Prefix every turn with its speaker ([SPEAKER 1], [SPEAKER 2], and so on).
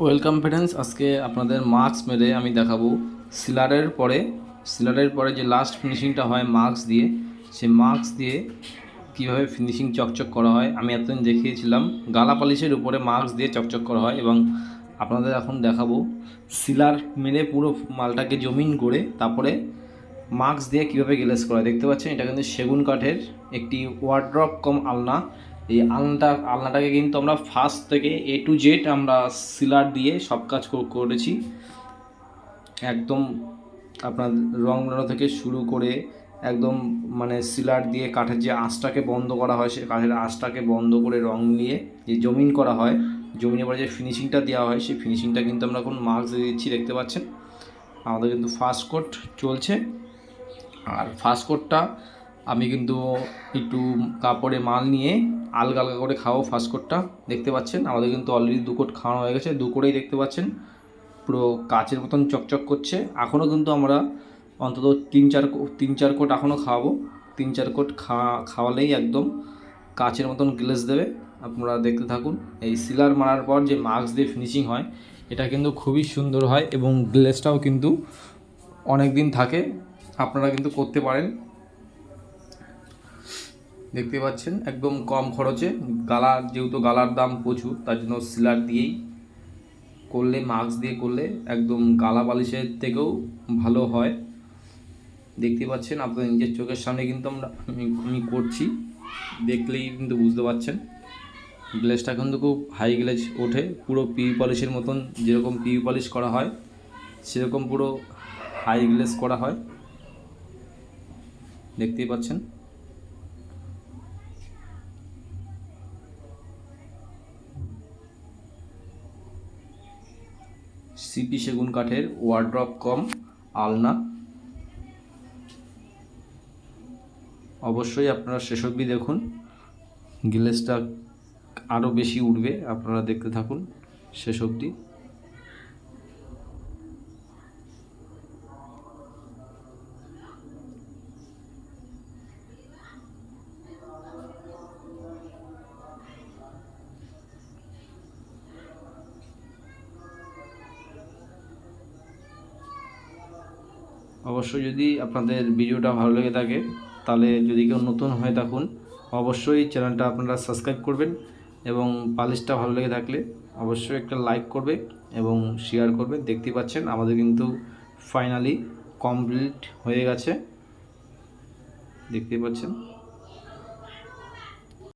[SPEAKER 1] Welcome friends আজকে আপনাদের mask মেরে আমি দেখাবো সিলারের পরে সিলারের পরে যে লাস্ট ফিনিশিংটা হয় মাস্ক দিয়ে সে মাস্ক দিয়ে কীভাবে ফিনিশিং চকচক করা হয়, আমি এতদিন দেখিয়েছিলাম। গালা পালিশের উপরে মাস্ক দিয়ে চকচক করা হয় এবং আপনাদের এখন দেখাবো সিলার মেরে পুরো মালটাকে জমিন করে, তারপরে মাস্ক দিয়ে কীভাবে গ্লেস করা হয়। দেখতে পাচ্ছেন, এটা কিন্তু সেগুন কাঠের একটি ওয়ার্ড্রপ কম আলনা। এই আলনাটা, আলনাটাকে কিন্তু আমরা ফার্স্ট থেকে এ টু জেড আমরা সিলার দিয়ে সব কাজ করেছি। একদম আপনার রং থেকে শুরু করে একদম মানে সিলার দিয়ে কাঠের যে আঁচটাকে বন্ধ করা হয় সে কাঠের আঁচটাকে বন্ধ করে রং দিয়ে যে জমিন করা হয়, জমিনের পরে যে ফিনিশিংটা দেওয়া হয় সেই ফিনিশিংটা কিন্তু আমরা এখন মার্কস দিয়ে দিচ্ছি, দেখতে পাচ্ছেন? আমাদের কিন্তু ফার্স্ট কোট চলছে। আর ফার্স্ট কোটটা আমি কিন্তু একটু কাপড়ে মাল নিয়ে আলগা আলগা করে খাওয়াবো ফার্স্ট কোটটা দেখতে পাচ্ছেন? আমাদের কিন্তু অলরেডি দু কোট খাওয়ানো হয়ে গেছে, দু কোটেই দেখতে পাচ্ছেন। পুরো কাচের মতন চকচক করছে। এখনও কিন্তু আমরা অন্তত তিন চার তিন চার কোট এখনও খাওয়াবো। তিন চার কোট খাওয়া, খাওয়ালেই একদম কাচের মতন গ্লেস দেবে। আপনারা দেখতে থাকুন। এই সিলার মারার পর যে মাস্ক দিয়ে ফিনিশিং হয়, এটা কিন্তু খুবই সুন্দর হয় এবং গ্লেসটাও কিন্তু অনেক দিন থাকে। আপনারা কিন্তু করতে পারেন। দেখতে পাচ্ছেন, একদম কম খরচে। গালার যেহেতু গালার দাম প্রচুর, তার জন্য সিলার দিয়েই করলে, মাস্ক দিয়ে করলে একদম গালা বালিশের থেকেও ভালো হয়। দেখতে পাচ্ছেন, আপনাদের নিজের চোখের সামনে কিন্তু আমরা, আমি করছি। দেখলেই কিন্তু বুঝতে পারছেন। গ্লেসটা কিন্তু খুব হাই গ্লেজ ওঠে। পুরো পি পলিশের মতন যেরকম পি পলিশ করা হয়, সেরকম পুরো হাই গ্লেস করা হয়। দেখতেই পাচ্ছেন। সিপি সেগুন কাঠের ওয়ার্ড্রপ কম, আলনা। অবশ্যই আপনারা শেষ অবধি দেখুন। গ্লেসটা আরও বেশি উঠবে আপনারা দেখতে থাকুন। শেষ অবধি। অবশ্যই যদি আপনাদের ভিডিওটা ভালো লেগে থাকে, তাহলে যদি কেউ নতুন হয়ে থাকুন, অবশ্যই চ্যানেলটা আপনারা সাবস্ক্রাইব করবেন এবং পালিশটা ভালো লেগে থাকলে অবশ্যই একটা লাইক করবে এবং শেয়ার করবে দেখতেই পাচ্ছেন, আমাদের কিন্তু ফাইনালি কমপ্লিট হয়ে গেছে। দেখতেই পাচ্ছেন।